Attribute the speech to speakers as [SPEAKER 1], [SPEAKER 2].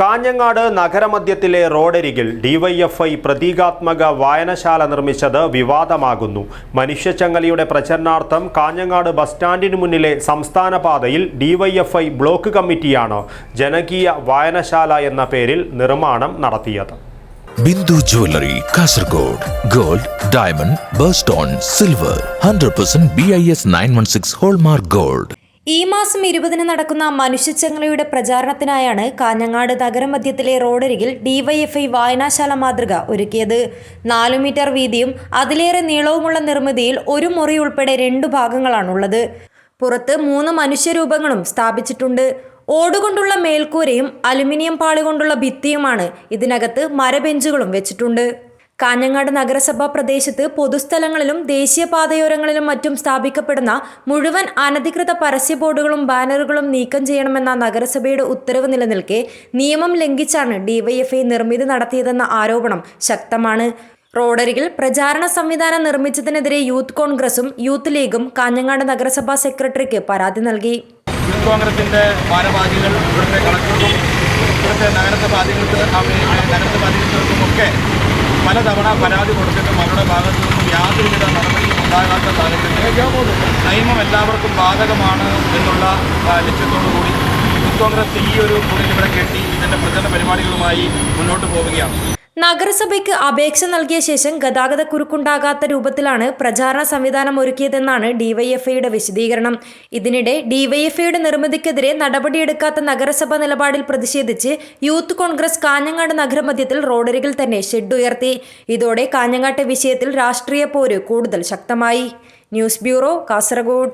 [SPEAKER 1] കാഞ്ഞങ്ങാട് നഗരമധ്യത്തിലെ റോഡരികിൽ ഡിവൈഎഫ്ഐ പ്രതീകാത്മക വായനശാല നിർമ്മിച്ചത് വിവാദമാകുന്നു. മനുഷ്യച്ചങ്ങലിയുടെ പ്രചരണാർത്ഥം കാഞ്ഞങ്ങാട് ബസ് സ്റ്റാൻഡിന് മുന്നിലെ സംസ്ഥാന പാതയിൽ ഡിവൈഎഫ്ഐ ബ്ലോക്ക് കമ്മിറ്റിയാണ് ജനകീയ വായനശാല എന്ന പേരിൽ നിർമ്മാണം നടത്തിയത്.
[SPEAKER 2] Bindu jewellery Kasaragod gold diamond birthstone silver hundred percent B I S nine one six hallmark gold.
[SPEAKER 3] ഈ മാസം ഇരുപതിന് നടക്കുന്ന മനുഷ്യച്ചങ്ങലയുടെ പ്രചാരണത്തിനായാണ് കാഞ്ഞങ്ങാട് നഗരമധ്യത്തിലെ റോഡരികിൽ ഡിവൈഎഫ്ഐ വായനാശാല മാതൃക ഒരുക്കിയത്. നാലു മീറ്റർ വീതിയും അതിലേറെ നീളവുമുള്ള നിർമ്മിതിയിൽ ഒരു മുറി ഉൾപ്പെടെ രണ്ടു ഭാഗങ്ങളാണുള്ളത്. പുറത്ത് മൂന്ന് മനുഷ്യരൂപങ്ങളും സ്ഥാപിച്ചിട്ടുണ്ട്. ഓടുകൊണ്ടുള്ള മേൽക്കൂരയും അലുമിനിയം പാളി കൊണ്ടുള്ള ഭിത്തിയുമാണ് ഇതിനകത്ത് മരബെഞ്ചുകളും വെച്ചിട്ടുണ്ട്. കാഞ്ഞങ്ങാട് നഗരസഭാ പ്രദേശത്ത് പൊതുസ്ഥലങ്ങളിലും ദേശീയപാതയോരങ്ങളിലും മറ്റും സ്ഥാപിക്കപ്പെടുന്ന മുഴുവൻ അനധികൃത പരസ്യ ബോർഡുകളും ബാനറുകളും നീക്കം ചെയ്യണമെന്ന നഗരസഭയുടെ ഉത്തരവ് നിലനിൽക്കെ നിയമം ലംഘിച്ചാണ് ഡിവൈഎഫ്ഐ നിർമ്മിതി നടത്തിയതെന്ന ആരോപണം ശക്തമാണ്. റോഡരികിൽ പ്രചാരണ സംവിധാനം നിർമ്മിച്ചതിനെതിരെ യൂത്ത് കോൺഗ്രസും യൂത്ത് ലീഗും കാഞ്ഞങ്ങാട് നഗരസഭാ സെക്രട്ടറിക്ക് പരാതി നൽകി.
[SPEAKER 4] യൂത്ത് കോൺഗ്രസിന്റെ ഭാരവാഹികൾ ഇവിടുത്തെ കളക്ടർക്കും ഇവിടുത്തെ നഗരസഭാ അധികൃതർ നഗരസഭ അധികൃതർക്കുമൊക്കെ പലതവണ പരാതി കൊടുത്തിട്ടും അവരുടെ ഭാഗത്തു നിന്നും യാതൊരുവിധ നടപടിയും ഉണ്ടാകാത്ത സാഹചര്യത്തിൽ നിയമം എല്ലാവർക്കും ബാധകമാണ് എന്നുള്ള ലക്ഷ്യത്തോടുകൂടി ലക്ഷ്യത്തോടു യൂത്ത് കോൺഗ്രസ് ഈ ഒരു കുറിൽ ഇവിടെ കെട്ടി ഇതിന്റെ പ്രചരണ പരിപാടികളുമായി മുന്നോട്ട് പോവുകയാണ്.
[SPEAKER 3] നഗരസഭയ്ക്ക് അപേക്ഷ നൽകിയ ശേഷം ഗതാഗത കുരുക്കുണ്ടാകാത്ത രൂപത്തിലാണ് പ്രചാരണ സംവിധാനം ഒരുക്കിയതെന്നാണ് ഡിവൈഎഫ്ഐയുടെ വിശദീകരണം. ഇതിനിടെ ഡിവൈഎഫ്ഐയുടെ നിർമ്മിതിക്കെതിരെ നടപടിയെടുക്കാത്ത നഗരസഭ നിലപാടിൽ പ്രതിഷേധിച്ച് യൂത്ത് കോൺഗ്രസ് കാഞ്ഞങ്ങാട് നഗരമധ്യത്തിൽ റോഡരികിൽ തന്നെ ഷെഡ് ഉയർത്തി. ഇതോടെ കാഞ്ഞങ്ങാട്ടെ വിഷയത്തിൽ രാഷ്ട്രീയ പോര് കൂടുതൽ ശക്തമായി. News bureau Kasaragod.